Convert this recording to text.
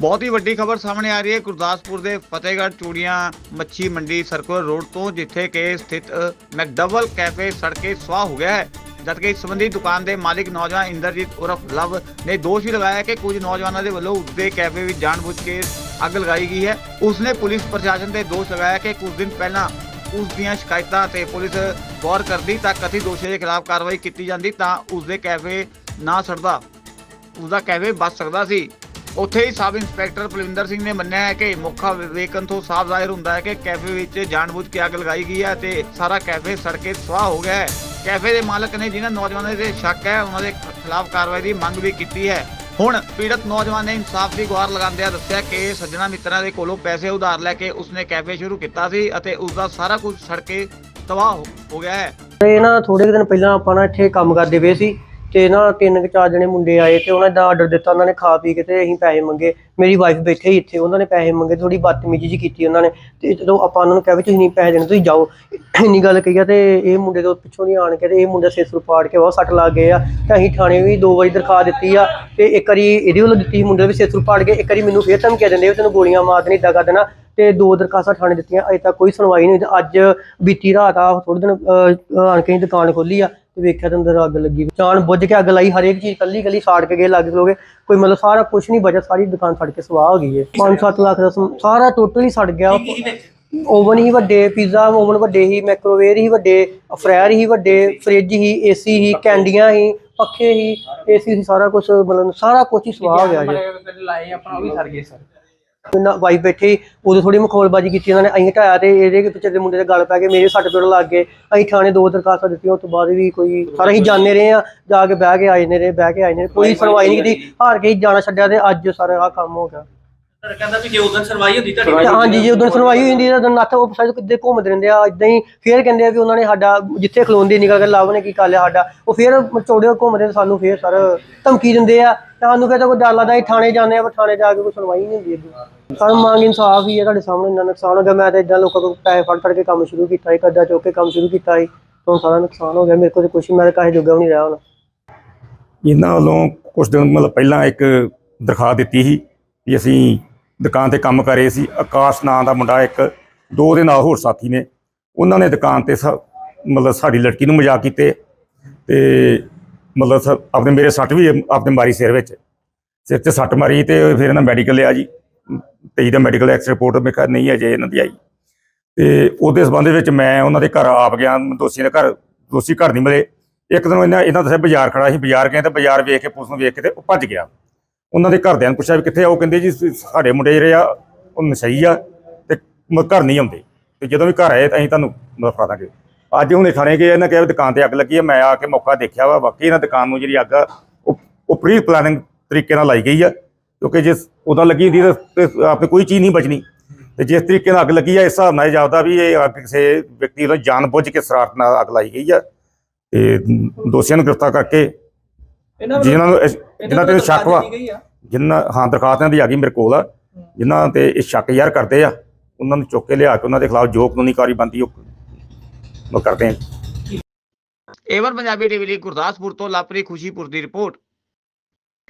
ਬਹੁਤ ਹੀ ਵੱਡੀ ਖਬਰ ਸਾਹਮਣੇ ਆ ਰਹੀ ਹੈ। ਗੁਰਦਾਸਪੁਰ ਦੇ ਫਤਿਹਗੜ੍ਹ ਚੂੜੀਆਂ ਮੱਛੀ ਮੰਡੀ ਸਰਕੂਲਰ ਰੋਡ ਤੋਂ ਜਿੱਥੇ ਕਿ ਸਥਿਤ ਅ, ਮੈਕਡਬਲ ਕੈਫੇ ਸੜਕੇ ਸਵਾਹ ਹੋ ਗਿਆ ਹੈ। ਜਦਕਿ ਇਸ ਸੰਬੰਧੀ ਦੁਕਾਨ ਦੇ ਮਾਲਿਕ ਨੌਜਵਾਨ ਇੰਦਰਜੀਤ ਉਰਫ ਲਵ ਨੇ ਦੋਸ਼ ਵੀ ਲਗਾਇਆ ਕਿ ਕੁਝ ਨੌਜਵਾਨਾਂ ਦੇ ਵੱਲੋਂ ਉਸਦੇ ਕੈਫੇ ਵਿੱਚ ਜਾਣਬੁੱਝ ਕੇ ਅੱਗ ਲਗਾਈ ਗਈ ਹੈ। ਉਸਨੇ ਪੁਲਿਸ ਪ੍ਰਸ਼ਾਸਨ ਤੇ ਦੋਸ਼ ਲਗਾਇਆ ਕਿ ਕੁਝ ਦਿਨ ਪਹਿਲਾਂ ਉਸ ਦੀਆਂ ਸ਼ਿਕਾਇਤਾਂ ਤੇ ਪੁਲਿਸ ਗੌਰ ਕਰਦੀ ਤਾਂ ਕਥਿਤ ਦੋਸ਼ੀਆਂ ਦੇ ਖਿਲਾਫ ਕਾਰਵਾਈ ਕੀਤੀ ਜਾਂਦੀ ਤਾਂ ਉਸਦੇ ਕੈਫੇ ਨਾ ਸੜਦਾ ਉਸਦਾ ਕੈਫੇ ਬਚ ਸਕਦਾ ਸੀ। ਉੱਥੇ ਹੀ ਸਬ ਇੰਸਪੈਕਟਰ ਪਲਵਿੰਦਰ ਸਿੰਘ ਨੇ ਮੰਨਿਆ ਹੈ ਕਿ ਮੁੱਖਾ ਵੇਖਣ ਤੋਂ ਸਾਫ਼ ਜ਼ਾਹਿਰ ਹੁੰਦਾ ਹੈ ਕਿ ਕੈਫੇ ਵਿੱਚ ਜਾਣਬੁੱਝ ਕੇ ਅੱਗ ਲਗਾਈ ਗਈ ਹੈ ਤੇ ਸਾਰਾ ਕੈਫੇ ਸੜ ਕੇ ਹੋ ਗਿਆ ਹੈ। ਕੈਫੇ ਦੇ ਮਾਲਕ ਨੇ ਜਿਨ੍ਹਾਂ ਨੌਜਵਾਨਾਂ ਦੇ ਸ਼ੱਕ ਹੈ, ਉਹਨਾਂ ਦੇ ਖਿਲਾਫ ਕਾਰਵਾਈ ਦੀ ਮੰਗ ਵੀ ਕੀਤੀ ਹੈ। ਹੁਣ ਪੀੜਤ ਨੌਜਵਾਨ ਨੇ ਇਨਸਾਫ ਦੀ ਗੁਹਾਰ ਲਗਾਉਂਦਿਆਂ ਦੱਸਿਆ ਕਿ ਸੱਜਣਾ ਮਿੱਤਰਾਂ ਦੇ ਕੋਲੋਂ ਪੈਸੇ ਉਧਾਰ ਲੈ ਕੇ ਉਸਨੇ ਕੈਫੇ ਸ਼ੁਰੂ ਕੀਤਾ ਸੀ ਅਤੇ ਉਸਦਾ ਸਾਰਾ ਕੁਝ ਸੜਕੇ ਤਬਾਹ ਹੋ- ਗਿਆ ਹੈ। ਤੇ ਨਾ ਥੋੜੇ ਦਿਨ ਪਹਿਲਾਂ ਆਪਾਂ ਨਾ ਇੱਥੇ ਕੰਮ ਕਰਦੇ ਪਏ ਸੀ। ਤੇ ਨਾ ਤਿੰਨ ਕੁ ਚਾਰ ਜਣੇ ਮੁੰਡੇ ਆਏ ਤੇ ਉਹਨਾਂ ਦਾ ਆਰਡਰ ਦਿੱਤਾ, ਉਹਨਾਂ ਨੇ ਖਾ ਪੀ ਕੇ ਤੇ ਅਸੀਂ ਪੈਸੇ ਮੰਗੇ। ਮੇਰੀ ਵਾਈਫ ਬੈਠੇ ਹੀ ਇੱਥੇ, ਉਹਨਾਂ ਨੇ ਪੈਸੇ ਮੰਗੇ ਥੋੜੀ ਬਦਤਮੀਜ਼ੀ ਜੀ ਕੀਤੀ ਉਹਨਾਂ ਨੇ। ਤੇ ਜਦੋਂ ਆਪਾਂ ਉਹਨਾਂ ਨੂੰ ਕਿਹਾ ਵੀ ਤੁਸੀਂ ਨਹੀਂ ਪੈਸੇ ਦੇਣੇ, ਤੁਸੀਂ ਜਾਓ। ਇੰਨੀ ਗੱਲ ਕਹੀ ਆ ਤੇ ਇਹ ਮੁੰਡੇ ਤੋਂ ਪਿੱਛੋਂ ਨਹੀਂ ਆਣ ਕੇ ਤੇ ਇਹ ਮੁੰਡਾ ਸਿਰ ਸੁਰ ਪਾੜ ਕੇ ਬਹੁਤ ਸੱਟ ਲੱਗ ਗਏ ਆ। ਤੇ ਅਸੀਂ ਥਾਣੇ ਵੀ ਦੋ ਵਾਰੀ ਦਰਖਾਸਤ ਦਿੱਤੀ ਆ ਤੇ ਇੱਕ ਵਾਰੀ ਇਹਦੇ ਵੱਲੋਂ ਦਿੱਤੀ ਸੀ ਮੁੰਡੇ ਦੇ ਵੀ ਸਿਰ ਸੁਰ ਪਾੜ ਕੇ, ਇੱਕ ਵਾਰੀ ਮੈਨੂੰ ਫੇਰ ਧਮਕੀਆਂ ਦਿੰਦੇ ਵੀ ਤੈਨੂੰ ਗੋਲੀਆਂ ਮਾਰ ਦੇਣੀ ਏਦਾਂ ਕਰ ਦੇਣਾ। ਤੇ ਦੋ ਦਰਖਾਸਤਾਂ ਥਾਣੇ ਦਿੱਤੀਆਂ ਅਜੇ ਤੱਕ ਕੋਈ ਸੁਣਵਾਈ ਨਹੀਂ ਹੋਈ ਤੇ ਅੱਜ ਬੀਤੀ ਰਾਤ ਆ ਥੋੜੇ ਦਿਨ ਅਹ, ਆਣ ਕੇ ਅਸੀਂ ਦੁਕਾਨ ਖੋਲੀ ਆ ਤੇ ਵੇਖਿਆ ਤੇ ਅੰਦਰ ਅੱਗ ਲੱਗੀ। ਜਾਣ ਬੁੱਝ ਕੇ ਅੱਗ ਲਾਈ ਹਰੇਕ ਚੀਜ਼ ਕੱਲੀ ਕੱਲੀ ਸਾੜ ਕੇ ਗਏ ਲੱਗ ਲੋਗੇ ਕੋਈ ਮਤਲਬ ਸਾਰਾ ਕੁਝ ਨਹੀਂ ਬਚਿਆ ਸਾਰੀ ਦੁਕਾਨ ਸੜ ਕੇ ਸਵਾਹ ਹੋ ਗਈ ਹੈ 5-7 ਲੱਖ ਦਾ ਸਮ- ਸਾਰਾ ਟੋਟਲ ਹੀ ਸੜ ਗਿਆ। ਓਵਨ ਹੀ ਵੱਡੇ ਪੀਜ਼ਾ ਓਵਨ ਵੱਡੇ ਹੀ ਮਾਈਕ੍ਰੋਵੇਵ ਹੀ ਵੱਡੇ ਫਰਾਇਰ ਹੀ ਵੱਡੇ ਫ੍ਰਿਜ ਹੀ ਏਸੀ ਹੀ ਕੈਂਡੀਆਂ ਹੀ ਪੱਖੇ ਹੀ ਏਸੀ ਸੀ ਸਾਰਾ ਕੁਝ ਮਤਲਬ ਸਾਰਾ ਕੁਝ ਹੀ ਸਵਾਹ ਹੋ ਗਿਆ ਜੀ। ਲਾਏ ਆਪਣਾ ਉਹ ਵੀ ਸਰ ਗਏ ਸਰ। ਨਾ ਵਾਈਫ ਬੈਠੀ ਉਦੋਂ ਥੋੜੀ ਮਖੌਲਬਾਜ਼ੀ ਕੀਤੀ ਉਹਨਾਂ ਨੇ ਅਸੀਂ ਢਾਇਆ ਤੇ ਇਹਦੇ ਪਿੱਛੇ ਦੇ ਮੁੰਡੇ ਦੇ ਗਲ ਪੈ ਗਏ ਮੇਰੇ ਸੱਟ ਪੇੜ ਲੱਗ ਗਏ। ਅਸੀਂ ਥਾਣੇ ਦੋ ਦਰਖਾਸਤਾਂ ਦਿੱਤੀਆਂ ਉਸ ਤੋਂ ਬਾਅਦ ਵੀ ਕੋਈ ਸਾਰਾ ਹੀ ਜਾਣੇ ਰਹੇ ਆ ਜਾ ਕੇ ਬਹਿ ਕੇ ਆਏ ਨੇ ਰਹੇ ਬਹਿ ਕੇ ਆਏ ਨੇ ਕੋਈ ਸੁਣਵਾਈ ਨਹੀਂ ਕੀਤੀ ਹਾਰ ਕੇ ਹੀ ਜਾਣਾ ਛੱਡਿਆ ਤੇ ਅੱਜ ਸਾਰਾ ਆਹ ਕੰਮ ਹੋ ਗਿਆ। ਸਰ ਕਹਿੰਦਾ ਵੀ ਜੇ ਉਦੋਂ ਸਰਵਾਈ ਹੁੰਦੀ ਤੇ ਤੁਹਾਡੀ ਹਾਂਜੀ ਜੇ ਉਦੋਂ ਸੁਣਵਾਈ ਹੋਈ ਹੁੰਦੀ ਤਾਂ ਨੱਥ ਉਹ ਸਾਈਡ ਕਿੱਦੇ ਘੁੰਮਦੇ ਰਹਿੰਦੇ ਆ ਇਦਾਂ ਹੀ ਫੇਰ ਕਹਿੰਦੇ ਆ ਵੀ ਉਹਨਾਂ ਨੇ ਸਾਡਾ ਜਿੱਥੇ ਖਲੋਂਦੇ ਨਿਕਲ ਕੇ ਲਵ ਨੇ ਕੀ ਕਰ ਲਿਆ ਸਾਡਾ ਉਹ ਫੇਰ ਚੌੜੇ ਘੁੰਮਦੇ ਸਾਨੂੰ ਫੇਰ ਸਰ ਧਮਕੀ ਦਿੰਦੇ ਆ ਤੇ ਸਾਨੂੰ ਕੋਈ ਡਰ ਲੱਗਦਾ ਅਸੀਂ ਥਾਣੇ ਜਾਂਦੇ ਆ, ਪਰ ਥਾਣੇ ਜਾ ਕੇ ਕੋਈ ਸੁਣਵਾਈ ਨਹੀਂ ਹੁੰਦੀ ਅੱਗੇ ਸਾਨੂੰ ਮੰਗ ਇਨਸਾਫ ਹੀ ਹੈ ਤੁਹਾਡੇ ਸਾਹਮਣੇ, ਇੰਨਾ ਨੁਕਸਾਨ ਹੋ ਗਿਆ। ਮੈਂ ਤਾਂ ਇਦਾਂ ਲੋਕਾਂ ਕੋਲ ਪੈਸੇ ਫੜ ਫੜ ਕੇ ਕੰਮ ਸ਼ੁਰੂ ਕੀਤਾ ਸੀ, ਕਰਜ਼ਾ ਚੁੱਕ ਕੇ ਕੰਮ ਸ਼ੁਰੂ ਕੀਤਾ ਸੀ। ਤੋਂ ਸਾਰਾ ਨੁਕਸਾਨ ਹੋ ਗਿਆ, ਮੇਰੇ ਕੋਲ ਤੇ ਕੁਛ ਮੈਂ ਕਾਹੇ ਜੋਗਾ ਵੀ ਨਹੀਂ ਰਿਹਾ ਹੁਣ। ਇਹਨਾਂ ਵੱਲੋਂ ਕੁਝ ਦਿਨ ਮਤਲਬ ਪਹਿਲਾਂ ਇੱਕ ਦਰਖਾਸਤ ਦਿੱਤੀ ਸੀ ਕਿ ਅਸੀਂ ਦੁਕਾਨ ਤੇ ਕੰਮ ਕਰ ਰਹੇ ਸੀ। ਆਕਾਸ਼ ਨਾਂ ਦਾ ਮੁੰਡਾ ਇੱਕ, ਦੋ ਦੇ ਨਾਲ ਹੋਰ ਸਾਥੀ ਨੇ। ਉਹਨਾਂ ਨੇ ਦੁਕਾਨ ਤੇ ਮਤਲਬ ਸਾਡੀ ਲੜਕੀ ਨੂੰ ਮਜ਼ਾਕ ਕੀਤੇ ਤੇ ਮਤਲਬ ਸ- ਆਪਣੇ ਮੇਰੇ ਸੱਟ ਵੀ ਆਪਣੇ ਮਾਰੀ ਸਿਰ ਵਿੱਚ। ਸਿਰ ਤੇ ਸੱਟ ਮਾਰੀ ਤੇ ਫਿਰ ਇਹਨਾਂ ਮੈਡੀਕਲ ਲਿਆ ਜੀ। ਤੇਈ ਦਾ ਮੈਡੀਕਲ ਐਕਸ ਰਿਪੋਰਟ ਮੇਰੇ ਘਰ ਨਹੀਂ ਅਜੇ ਇਹਨਾਂ ਦੀ ਆਈ। ਤੇ ਉਹਦੇ ਸਬੰਧ ਵਿੱਚ ਮੈਂ ਉਹਨਾਂ ਦੇ ਘਰ ਆਪ ਗਿਆ ਦੋਸ਼ੀਆਂ ਦੇ ਘਰ, ਦੋਸ਼ੀ ਘਰ ਨਹੀਂ ਮਿਲੇ। ਇੱਕ ਦਿਨ ਇਹਨਾਂ ਇਹਨਾਂ ਦੱਸਿਆ ਬਾਜ਼ਾਰ ਖੜਾ ਸੀ, ਬਾਜ਼ਾਰ ਗਏ ਤੇ ਬਾਜ਼ਾਰ ਵੇਖ ਕੇ, ਪੁਲਿਸ ਨੂੰ ਵੇਖ ਕੇ ਤੇ ਉਹ ਭੱਜ ਗਿਆ। ਉਹਨਾਂ ਦੇ ਘਰਦਿਆਂ ਨੂੰ ਪੁੱਛਿਆ ਵੀ ਕਿੱਥੇ ਆ, ਉਹ ਕਹਿੰਦੇ ਜੀ ਸਾਡੇ ਮੁੰਡੇ ਜਿਹੜੇ ਆ, ਉਹ ਨਸ਼ਈ ਆ ਤੇ ਮ- ਘਰ ਨਹੀਂ ਆਉਂਦੇ। ਤੇ ਜਦੋਂ ਵੀ ਘਰ ਆਏ ਤਾਂ ਅਸੀਂ ਤੁਹਾਨੂੰ ਮਫਾ ਦਾਂਗੇ। ਅੱਜ ਹੁਣੇ ਥਾਣੇ ਗਏ ਇਹਨਾਂ ਕਿਹਾ ਦੁਕਾਨ ਤੇ ਅੱਗ ਲੱਗੀ ਹੈ ਮੈਂ ਆ ਕੇ ਮੌਕਾ ਦੇਖਿਆ ਵਾ ਵਾਕਈ ਇਹਨਾਂ ਦੁਕਾਨ ਨੂੰ ਜਿਹੜੀ ਅੱਗ ਉਹ ਉਹ ਪ੍ਰੀ ਪਲਾਨਿੰਗ ਤਰੀਕੇ ਨਾਲ ਲਾਈ ਗਈ ਆ ਕਿਉਂਕਿ ਜੇ ਉਦੋਂ ਲੱਗੀ ਹੁੰਦੀ ਤਾਂ ਆਪਣੀ ਕੋਈ ਚੀਜ਼ ਨਹੀਂ ਬਚਣੀ। ਤੇ ਜਿਸ ਤਰੀਕੇ ਨਾਲ ਅੱਗ ਲੱਗੀ ਆ ਇਸ ਹਿਸਾਬ ਨਾਲ ਜਾਪਦਾ ਵੀ ਇਹ ਅੱਗ ਕਿਸੇ ਵਿਅਕਤੀ ਵੱਲੋਂ ਜਾਣ ਬੁੱਝ ਕੇ ਸਰਾਰਤ ਨਾਲ ਅੱਗ ਲਾਈ ਗਈ ਆ। ਤੇ ਦੋਸ਼ੀਆਂ ਨੂੰ ਗ੍ਰਿਫਤਾਰ ਕਰਕੇ ਜਿਨ੍ਹਾਂ ਨੂੰ ਜਿਨ੍ਹਾਂ ਤੇ ਸ਼ੱਕ ਵਾ ਜਿਨ੍ਹਾਂ ਹਾਂ ਦਰਖਾਸਤਾਂ ਦੀ ਆ ਗਈ ਮੇਰੇ ਕੋਲ ਆ ਜਿਨ੍ਹਾਂ ਤੇ ਇਹ ਸ਼ੱਕ ਯਾਰ ਕਰਦੇ ਆ ਉਹਨਾਂ ਨੂੰ ਚੁੱਕ ਕੇ ਲਿਆ ਕੇ ਉਹਨਾਂ ਦੇ ਖਿਲਾਫ ਜੋ ਕਾਨੂੰਨੀ ਕਾਰਵਾਈ ਬਣਦੀ ਉਹ ਉਹ ਕਰਦੇ ਆ। ਏਵਨ ਪੰਜਾਬੀ ਟੀਵੀ ਲਈ ਗੁਰਦਾਸਪੁਰ ਤੋਂ ਲਾਪਰੀ ਖੁਸ਼ੀਪੁਰ ਦੀ ਰਿਪੋਰਟ।